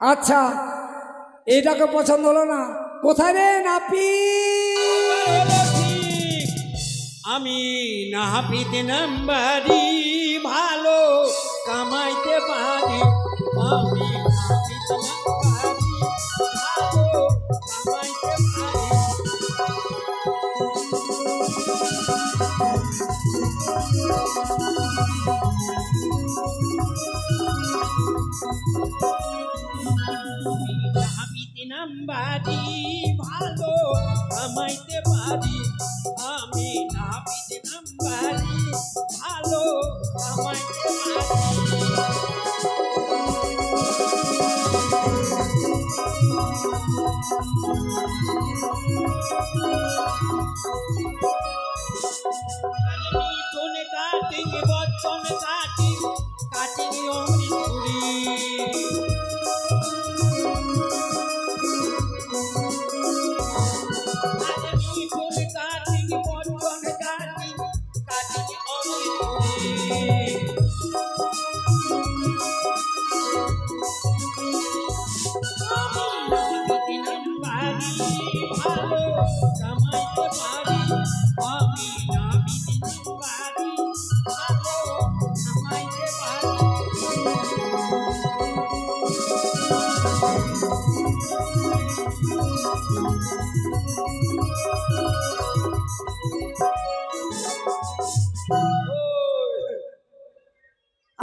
আচ্ছা এইটাকে পছন্দ হলো না। কোথায় রে নাপি। আমি নাপিত নাম্বারি, ভালো কামাইতে পারি। আমি কামাইতে পারি। নাপিত নাম্বারি ভালো কামাইতে পারি। আমি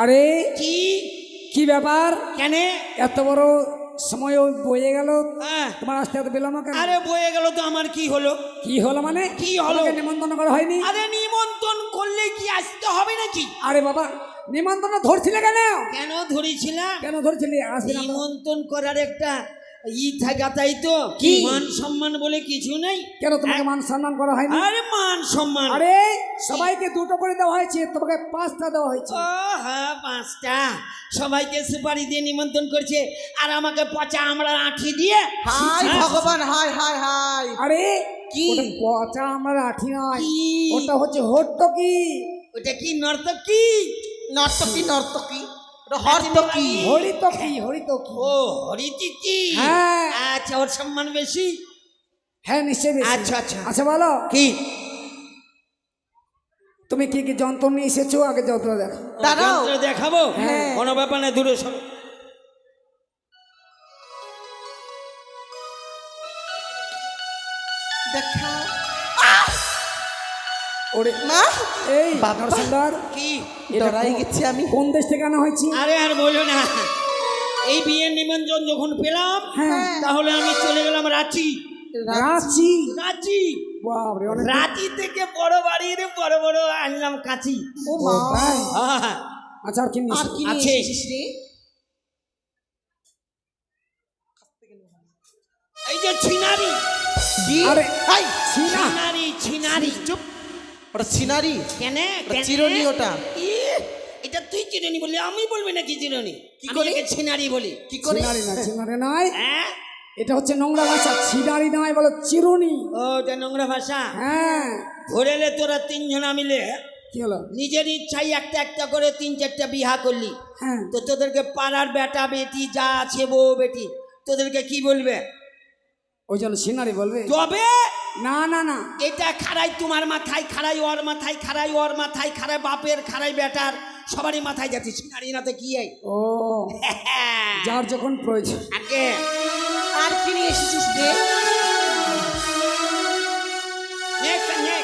আরে কি? কি ব্যাপার? কেন? এত বড় সময় ওই বয়ে গেল। হ্যাঁ। তোমার আসতে এত কেন? আরে বয়ে গেল তো আমার কি হলো? কি হলো মানে? কি হলো? নিমন্ত্রণ করা হয়নি? আরে নিমন্ত্রণ করলে কি আসতে হবে নাকি? আরে বাবা নিমন্ত্রণ ধরছিলে কেন? কেন ধরেছিলাম? কেন ধরছিলি? নিমন্ত্রণ করার একটা ই থাকা তাই তো। কি? মান সম্মান বলে কিছু নেই। কেন তোমাকে মান সম্মান করা হয়নি? আরে মান সম্মান। আরে সবাইকে দুটো করে দেওয়া হয়েছে তোমাকে পাঁচটা দেওয়া হয়েছে। ও হ্যাঁ পাঁচটা। সবাইকে সুপারি দিয়ে নিমন্ত্রণ করছে। আর আমাকে পচা আমরা আঠি দিয়ে হাই হ্যাঁ? ভগবান হাই হাই হাই। আরে কি? পচা আমার আঠি নয়। ওটা হচ্ছে হট্ট কি ওটা কি নর্তক? কি নর্তকী নর্তকী। ওটা হর্তকী হরিত কি? হরিত কি? ও হরিতি কি হ্যাঁ। আচ্ছা ওর সম্মান বেশি? হ্যাঁ নিশ্চয়ই আচ্ছা, আচ্ছা। আচ্ছা বলো। কি? তুমি কি কি যন্ত্র নিয়ে এসেছ? আগে যন্ত্র দেখো। দেখাবো? হ্যাঁ। কোনো ব্যাপার না দূরে ওরে মা! এই বাবা। সুন্দর। কি? ডরাই গেছি আমি। কোন দেশ থেকে আনা হয়েছে? আরে আর বলো না। এই বিয়ের নিমন্ত্রণ যখন পেলাম হ্যাঁ। তাহলে আমি চলে গেলাম রাঁচি। রাঁচি? রাঁচি। বাপরে রাঁচি থেকে বড় বাড়ির বড় বড় আনলাম কাঁচি। ও মা? হ্যাঁ, আচ্ছা আর কি আর কি আছে। এসেছিস রে? এই যে ছিনারি। আরে ছিনারি ছিনারি। চুপ। ওটা সিনারি কেন? চিরুনি ওটা। এটা তুই চিরুনি বললি আমি বলবি নাকি চিরুনি? কি করে? ছিনারি বলি? কি করে? ছিনারি না ছিনারি নয়। হ্যাঁ? এটা হচ্ছে নোংরা ভাষা ছিনারি নয় বলো চিরুনি। ও এটা নোংরা ভাষা? হ্যাঁ। ধরে এলে তোরা তিনজনা মিলে। কি হলো? নিজের ইচ্ছাই একটা একটা করে তিন চারটা বিহা করলি। হ্যাঁ। তো তোদেরকে পাড়ার বেটা বেটি যা আছে বউ বেটি তোদেরকে কি বলবে? ওই জন্য সিনারি বলবে? তবে না না না। এটা খাড়াই তোমার মাথায় খাড়াই ওর মাথায় খাড়াই ওর মাথায় খাড়াই বাপের খাড়াই বেটার সবারই মাথায় যাচ্ছে। সিনারি না তো কি? ও যার যখন প্রয়োজন। আগে আর কি? নিয়ে এসেছিস রে?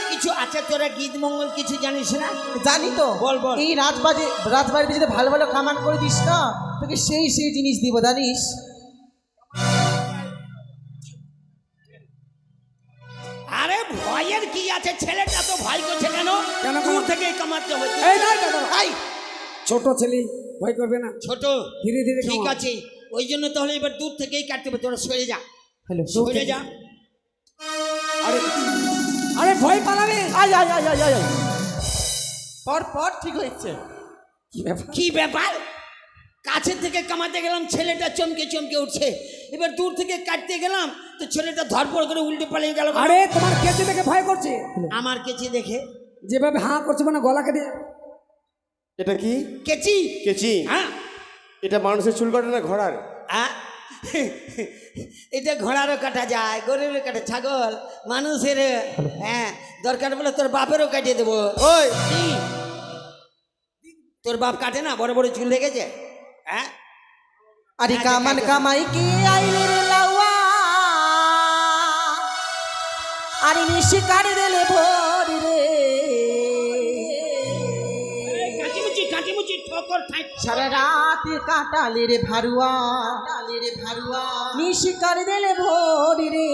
কিছু আছে তোরা গীত মঙ্গল কিছু জানিস না? জানি তো। বল, বল। এই রাজবাড়ি রাজবাড়িতে যদি ভালো ভালো কামান করে দিস না? তোকে সেই সেই জিনিস দিব জানিস? ভয়ের কি আছে? ছেলেটা তো ভয় করছে কেন? কেন? দূর থেকে কামাতে হবে এই দাঁড়া, দাঁড়া। এই, ছোট ছেলে ভয় করবে না। ছোট? ধীরে ধীরে ঠিক। আছে। ওই জন্য তাহলে এবার দূর থেকেই কাটতে হবে। তোরা সরে যা। হ্যালো সরে যা। আরে আরে ভয় পালাবে। আয় আয় আয় আয় আয় আয়। পর পর ঠিক হয়েছে। কি ব্যাপার? কি ব্যাপার? কাছের থেকে কামাতে গেলাম ছেলেটা চমকে চমকে উঠছে। এবার দূর থেকে কাটতে গেলাম তো ছেলেটা ধরপড় করে উল্টে পালিয়ে গেল। আরে তোমার কেচে দেখে ভয় করছে? আমার কেচি দেখে। যেভাবে হাঁ করছে মানে গলা কেটে এটা কি? কেচি? কেচি? হ্যাঁ। এটা মানুষের চুল কাটে না ঘোড়ার? হ্যাঁ এটা ঘোড়ারও কাটা যায় গরুরও কাটা ছাগল মানুষের হ্যাঁ দরকার বলে তোর বাপেরও কাটিয়ে দেবো। ওই! তোর বাপ কাটে না বড় বড় চুল লেগেছে হ্যাঁ আরে কামান কামাই কি আইলে রে লাউয়া? আরে নিশি কাড়ি দিলে ভোর রে। সারা রাত কাটালে রে ভারুয়া কাটালে রে ভারুয়া। নিশি কাড়ি দিলে ভোর রে।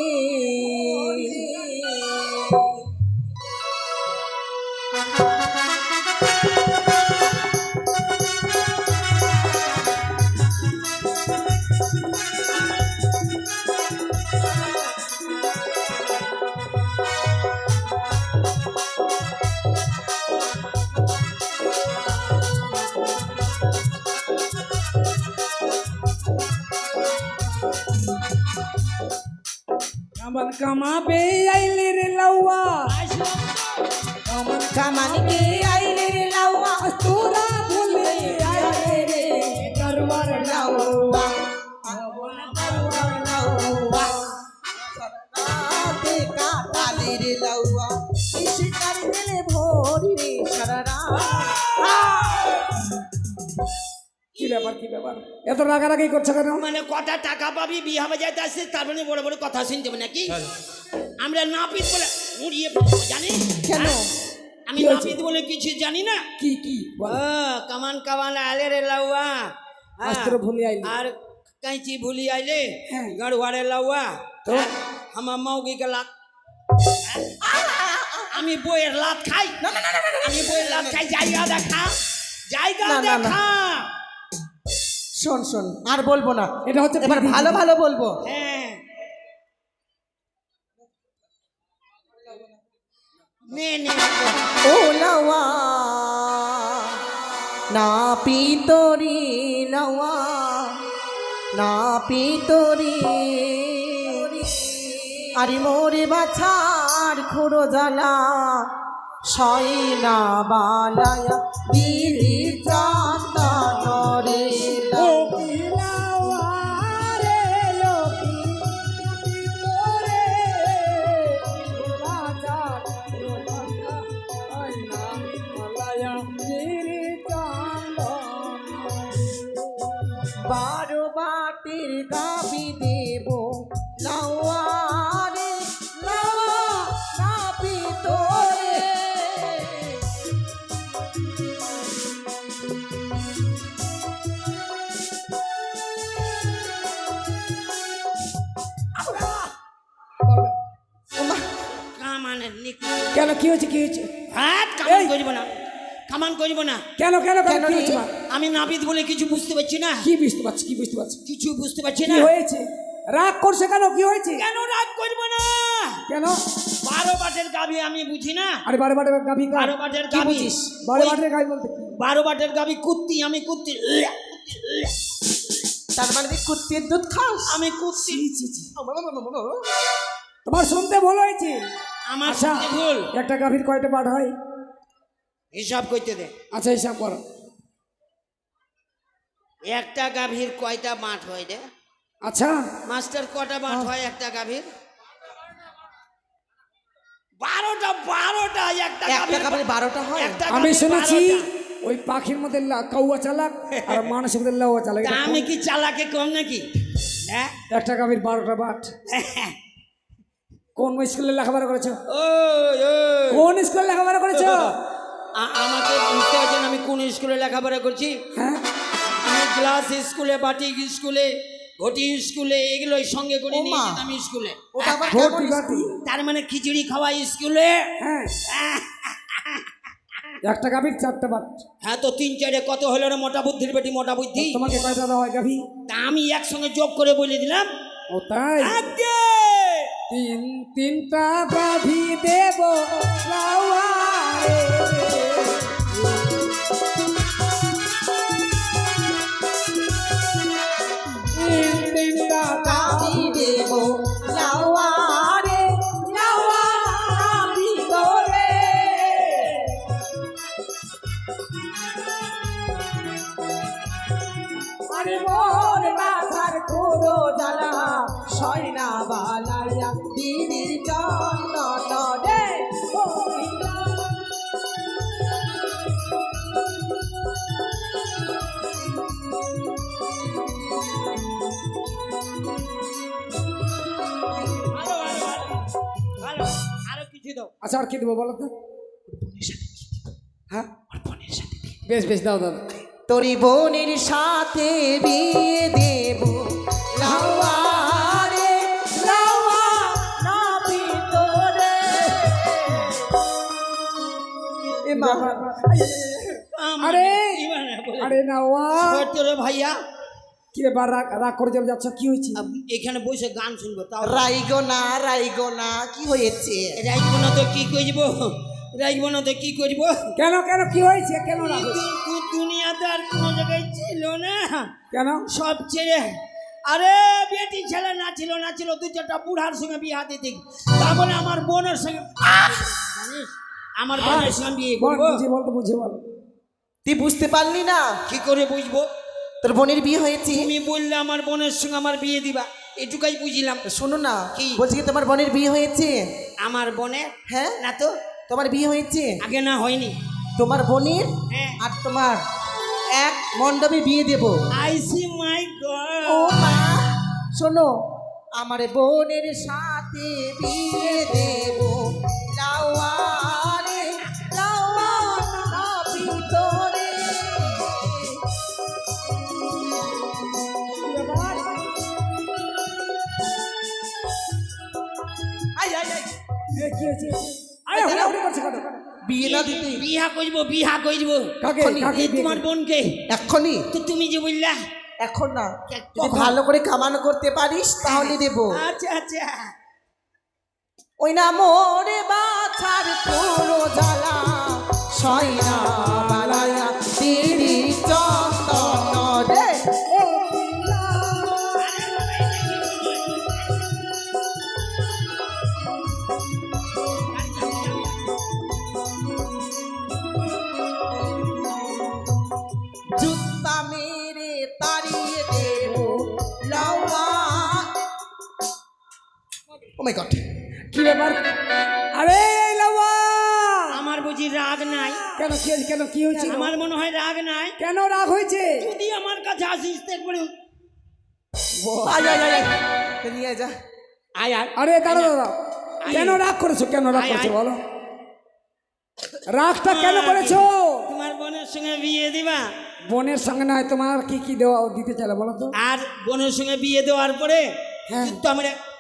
কামান কামাবে এত রাগারাগি করছ কেন মানে কটা টাকা পাবি বিয়ে হবে যাইতে আসছে তার মানে বড় বড় কথা শুনতে হবে নাকি আমরা নাপিত বলে ফেলব, জানি কেন? হ্যাঁ? আমি? নাপিত বলে কিছু জানি না কি কি কামান কামান আলে রে লাউয়া হ্যাঁ। অস্ত্র ভুলি আইলি। আর কাঁচি ভুলি আইলে হ্যাঁ। গড়ুয়ারে লাউয়া? হ্যাঁ, আমার মাউগি কে লাত আমি বইয়ের লাত খাই আমি বইয়ের লাত খাই জায়গা দেখা জায়গা না, না, না। দেখা শোন শোন আর বলব না। এটা হচ্ছে এবার ভালো ভালো বলব। হ্যাঁ। নে নে ও লাওয়া না পিতরি লাওয়া না পিতরি আরে মোরে বাছার খুড়ো জ্বালা সই না বালায়া কেন কি হয়েছে কি হয়েছে? হাত কামান! করব না কামান করব না। কেন কেন কেন কেন কি হয়েছে আমি নাপিত বলে কিছু বুঝতে পারছি না। কি বুঝতে পারছি কি বুঝতে পারছি? কিছু বুঝতে পারছি না। হয়েছে? রাগ করছে কেন? কি হয়েছে? কেন রাগ করব না? কেন? বারো বাটের গাভি আমি বুঝি না। আরে বারে বারে গাবি কার? বারো বাটের কি বুঝিস? বারে ওই গাবি বলতে বারো বাটের কুত্তি আমি কুত্তি। তার মানে তুই কুত্তির দুধ খাস? আমি কুত্তি। তোমার শুনতে ভুল হয়েছে। আমার আচ্ছা ভুল। একটা গাভীর কয়টা পাঠ হয়? হিসাব করতে দে। আচ্ছা হিসাব করো। একটা গাভীর কয়টা মাঠ হয় রে আচ্ছা। মাস্টার কটা মাঠ হয় একটা গাভীর বারোটা বারোটা একটা একটা গাভীর বারোটা হয়? একটা আমি শুনেছি ওই পাখির মধ্যে লা- কাউয়া চালাক আর মানুষের মধ্যে লাউয়া চালাক। আমি কি চালাকে কম নাকি? হ্যাঁ? একটা গাভীর বারোটা বাট কোন স্কুলে লেখাপড়া করেছ? কোন স্কুলে লেখাপড়া করেছ? আমাকে বুঝতে পারছেন আমি কোন স্কুলে লেখাপড়া করছি? হ্যাঁ। আমি ক্লাস স্কুলে বাটিক স্কুলে ঘটি স্কুলে এগুলোই সঙ্গে করে নিয়ে। যেতাম স্কুলে। তার মানে খিচুড়ি খাওয়া স্কুলে? হ্যাঁ। একটা গাভীর চারটা বাট। হ্যাঁ তো তিন চারে কত হলো রে মোটা বুদ্ধির বেটি মোটা বুদ্ধি? তোমাকে কয়টা দেওয়া হয় গাভী? তা আমি একসঙ্গে যোগ করে বলে দিলাম। ও তাই? তিন তিনটা গাভী দেব। তিন তিনটা দেব লাওয়া মোর মাথার পুরো জ্বালা সয়না বালাইয়া আচ্ছা আর কি দেবো বলো তো? হ্যাঁ? বেশ বেশ দাও দাও। তোরি বোনের সাথে বিয়ে দেব লাউয়া মা আরে! আরে না ভাইয়া। কি ব্যাপার রাগ করে যাচ্ছ কি হয়েছে? এখানে বসে গান শুনব তাও। রাইগো না রাইগো না কি হয়েছে? রাখব না তো কি করব? রাখব না তো কি করব? কেন কেন কি হয়েছে? কেন দুনিয়াতে আর কোনো জায়গায় ছিল না। কেন? সব ছেড়ে। আরে বেটি ছেলে না ছিল না ছিল দু চারটা বুড়ার সঙ্গে বিয়ে হাতে দিক তারপরে আমার বোনের সঙ্গে জানিস? আমার বোনের সঙ্গে বিয়ে বল করব বুঝি বল তো বুঝি বল। তুই বুঝতে পারলি না? কি করে বুঝব? তোর বোনের বিয়ে হয়েছে। তুমি বললে আমার বোনের সঙ্গে আমার বিয়ে দিবা এটুকাই বুঝিলাম। শোনো না কি? বলছি কি তোমার বোনের বিয়ে হয়েছে? আমার বোনের? হ্যাঁ। না তো? তোমার বিয়ে হয়েছে? আগে না হয়নি। তোমার বোনের? হ্যাঁ। আর তোমার এক মণ্ডপে বিয়ে দেব। আই সি মাই ও মা শোনো আমার বোনের সাথে বিয়ে দেব। লাউয়া কি হয়েছে আরে হুড়াহুড়ি করছে কেন? বিয়ে না দিতে। বিহা করব বিহা করব কাকে? কাকে তোমার বোনকে। এক্ষুনি? তো তুমি যে বললা। এখন না ভালো করে কামানো করতে পারিস তাহলে দেব। আচ্ছা আচ্ছা। ওই না মোরে বাছার পুরো জ্বালা সয়না বালায়া মাই গড কি ব্যাপার? আরে আমার বুঝি রাগ নাই। কেন কি? কেন কি হয়েছে? আমার মনে হয় রাগ নাই। কেন রাগ হয়েছে? যদি আমার কাছে আসিস একবারে আয় নিয়ে যা। আয় আয়। আরে দাঁড়া দাঁড়া আয়। কেন রাগ করেছ? কেন রাগ আয়, করেছ। বলো। রাগটা কেন। করেছ? তোমার বোনের সঙ্গে বিয়ে দিবা? বোনের সঙ্গে নয় তোমার কি কি দেওয়া দিতে চাইলে বলো তো। আর বোনের সঙ্গে বিয়ে দেওয়ার পরে হ্যাঁ। তো আমরা হ্যাঁ? আয়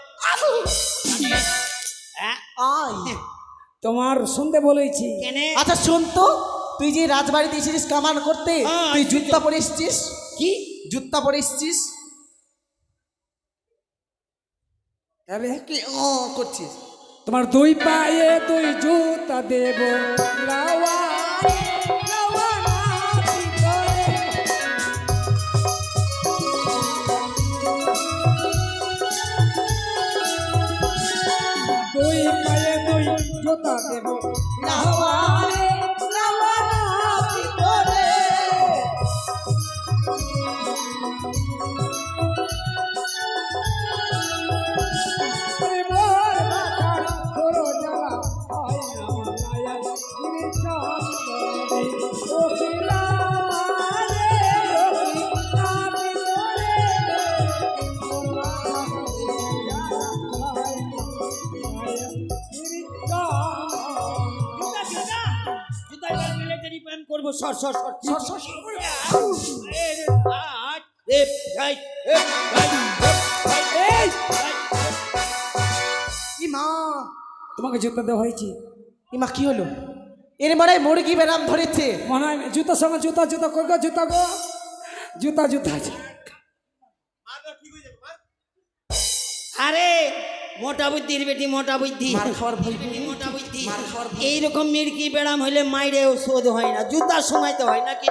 তোমার শুনতে বলেছি। আচ্ছা শোন তো তুই যে রাজবাড়িতে এসেছিস কামান করতে হ্যাঁ, তুই জুতা পরে এসেছিস? কি? জুতা পরে এসেছিস? তাহলে কি? ও করছিস? তোমার দুই পায়ে দুই জুতা দেব লাওয়া জুতা দেব লাওয়া রে, তোমাকে জুতা দেওয়া হয়েছে। ই মা কি হলো? এর মারায় মুরগি বেরাম ধরেছে। মনে হয় জুতার সঙ্গে জুতা জুতা কই গো জুতা গো? জুতা জুতা আছে। আরে মোটা বুদ্ধির বেটি মোটা বুদ্ধি। মার খাওয়ার ভয় মোটা বুদ্ধি। এইরকম মির্কি বেড়াম হইলে মাইরেও শোধ হয় না জুতার সময় তো হয় নাকি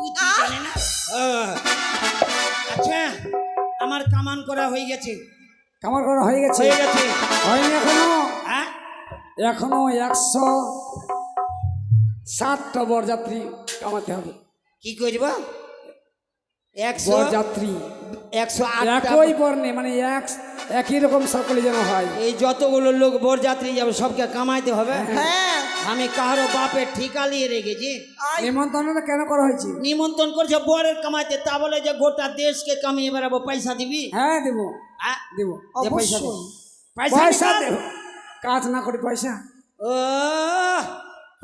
বুদ্ধি জানে না? আচ্ছা আমার কামান করা হয়ে গেছে। কামার করা হয়ে গেছে? হয়ে গেছে। হয়নি এখনও? হ্যাঁ? এখনও একশো ষাটটা বরযাত্রী কামাতে হবে। কি করব? একশো বরযাত্রী। একশো একই বর্ণে মানে এক একই রকম সকলে যেন হয়। এই যতগুলো লোক বরযাত্রী যাবে সবকে কামাইতে হবে? হ্যাঁ। আমি কারও বাপের ঠিকা নিয়ে রেখেছি। নিমন্ত্রণটা কেন করা হয়েছে? নিমন্ত্রণ করছে বরের কামাইতে। তা বলে যে গোটা দেশকে কামিয়ে বেড়াবো পয়সা দিবি? হ্যাঁ দেবো? দেবো। যে পয়সা দে। পয়সা পয়সা দেবো? কাজ না করে পয়সা। ও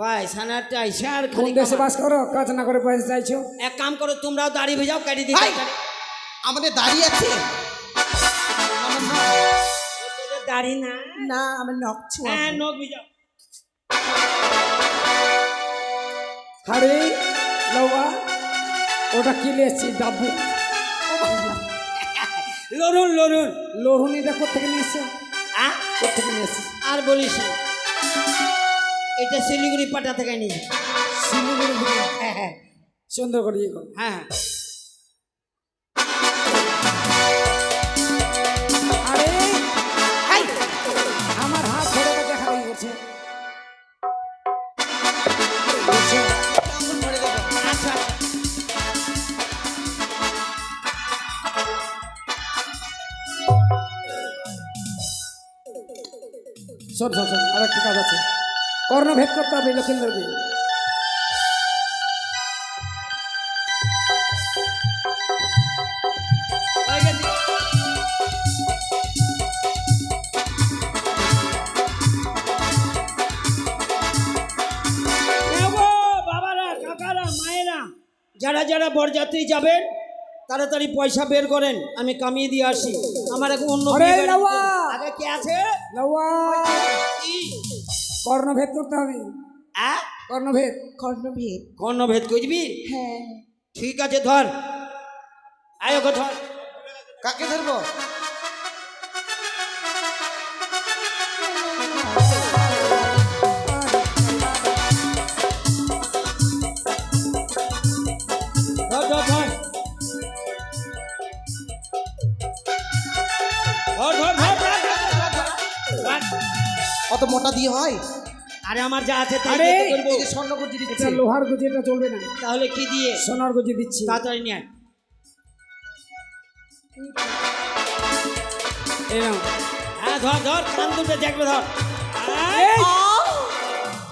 পয়সা না টাইসা আর কোন খালি দেশে বাস করো কাজ না করে পয়সা চাইছো? এক কাম করো তোমরাও দাড়ি ভেজাও কাটি দিই। আমাদের দাঁড়িয়ে আছে। দাড়ি না। না আমার নখ ছোঁয়া হ্যাঁ নখ ভিজাও। আরে লওয়া ওটা কিনেছি দাবু লড়ুন লড়ুন। লড়ুন এটা কোথেকে নিয়েছে? কোথেকে নিয়েছে? আর বলিস। এটা শিলিগুড়ি পাটা থেকে নিয়ে শিলিগুড়ি হ্যাঁ হ্যাঁ। সুন্দর করে ইয়ে করো। হ্যাঁ। আর একটা কাজ আছে। কর্ণভেদ করতে হবে লক্ষিন্দরকে যারা যারা বরযাত্রী যাবেন তাড়াতাড়ি পয়সা বের করেন আমি কামিয়ে দিয়ে আসি। আমার এখন অন্য আগে কে আছে? কর্ণভেদ করতে হবে। আ? কর্ণভেদ। কর্ণভেদ। কর্ণভেদ করবি? হ্যাঁ। ঠিক আছে ধর। আয় ওকে ধর। কাকে ধরবো? অত দিয়ে হয়? আরে আমার যা আছে তাই আরে! দিয়ে তো করব। এই যে স্বর্ণ গজি এটা দিচ্ছে লোহার গুজি এটা চলবে না। তাহলে কি দিয়ে? সোনার গুজি দিচ্ছি। তাড়াতাড়ি নিয়ে আয়। এই নাও। হ্যাঁ ধর ধর কান দুটো দেখবে ধর। এই!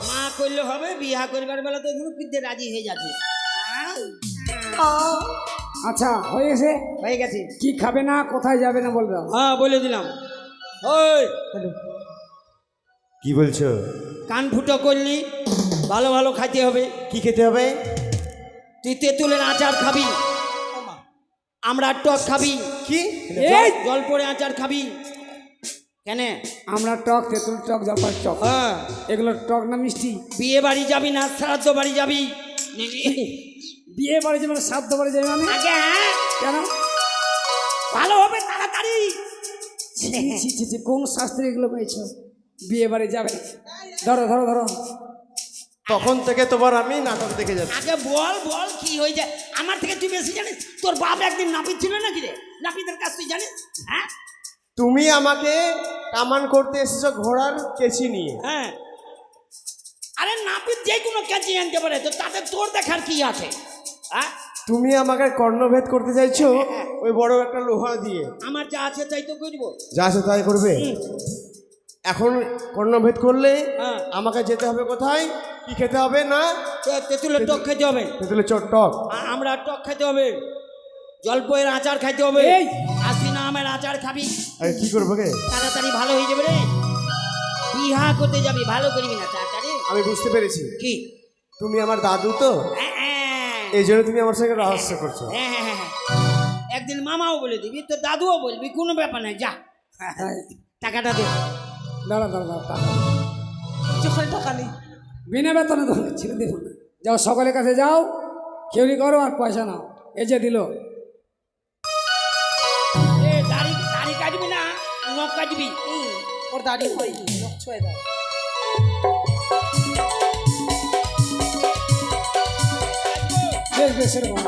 মা করলে হবে বিয়া করবার বেলা তো ধরো পিতে রাজি হয়ে যাচ্ছে। আচ্ছা হয়ে গেছে? হয়ে গেছে। কি খাবে না কোথায় যাবে না বলবে হ্যাঁ বলে দিলাম। ওই কি বলছো? কান ফুটো করলি ভালো ভালো খাইতে হবে। কি খেতে হবে? তুই তেঁতুলের আচার খাবি আমরা টক খাবি। কি? এই! জল পড়ে আচার খাবি। কেন? আমরা টক তেঁতুল টক জপার টক। হ্যাঁ। এগুলো টক না মিষ্টি? বিয়ে বাড়ি যাবি না শ্রাদ্ধ বাড়ি যাবি। বিয়ে বাড়ি যাবি না শ্রাদ্ধ বাড়ি যাবি আমি আগে হ্যাঁ। কেন? ভালো হবে তাড়াতাড়ি। কোন শাস্ত্রে এগুলো পেয়েছ বিয়ে বাড়ি যাবে। ধরো ধরো ধরো। তখন থেকে তোমার আমি নাটক দেখে যাচ্ছি। আগে বল বল কি হয়ে যায়? আমার থেকে তুই বেশি জানিস? তোর বাপ একদিন নাপিত ছিল নাকি রে? নাপিতের কাছ তুই জানিস? হ্যাঁ? তুমি আমাকে কামান করতে এসেছ ঘোড়ার কেচি নিয়ে। হ্যাঁ। আরে নাপিত যে কোনো ক্যাচি আনতে পারে তো তাতে তোর দেখার কি আছে? হ্যাঁ? তুমি আমাকে কর্ণভেদ করতে চাইছো ওই বড় একটা লোহা দিয়ে। আমার যা আছে তাই তো করব। যা আছে তাই করবে? এখন কর্ণভেদ করলে হ্যাঁ। আমাকে যেতে হবে কোথায়? কি খেতে হবে না? তেঁতুলের টক খেতে হবে। তেঁতুলের চট টক। আমরা টক খেতে হবে। জলপয়ের আচার খাইতে হবে। এই! আসিনা আমার আচার খাবি। কি করব গে? তাড়াতাড়ি ভালো হয়ে যাবে রে। বিহা করতে যাবি ভালো করবি না তাড়াতাড়ি। আমি বুঝতে পেরেছি। কি? তুমি আমার দাদু তো? হ্যাঁ, হ্যাঁ। এই জন্য তুমি আমার সঙ্গে রহস্য করছ। একদিন মামাও বলে দিবি তো দাদুও বলবি কোনো ব্যাপার নাই যা। টাকাটা দে। দাঁড়া দাঁড়া দাঁড়া টাকা। টাকা নেই। বিনা বেতনে ধরে ছেড়ে দেবো না। যাও সকলের কাছে যাও কেউরি করো আর পয়সা নাও। এই যে দিল। এ দাড়ি দাড়ি কাটবি না নখ কাটবি। ওর দাড়ি হয় নখ ছোঁয়ে দাও। বেশ বেশ এরকম